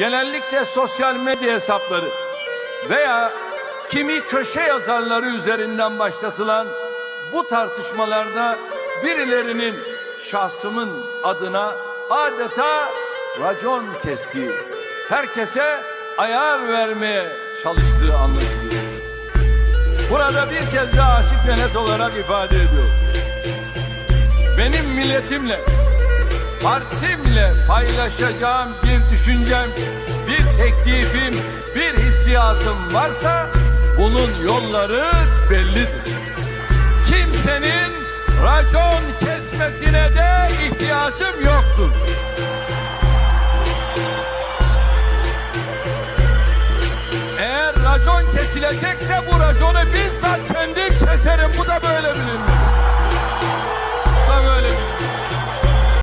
genellikle sosyal medya hesapları veya kimi köşe yazarları üzerinden başlatılan bu tartışmalarda birilerinin şahsımın adına adeta racon kestiği, herkese ayar vermeye çalıştığı anlaşılıyor. Burada bir kez daha açık ve net olarak ifade ediyorum. Benim milletimle, partimle paylaşacağım bir düşüncem, bir teklifim, bir hissiyatım varsa bunun yolları bellidir. Kimsenin racon kesmesine de ihtiyacım yoktur. Eğer racon kesilecekse bu raconu bizzat kendim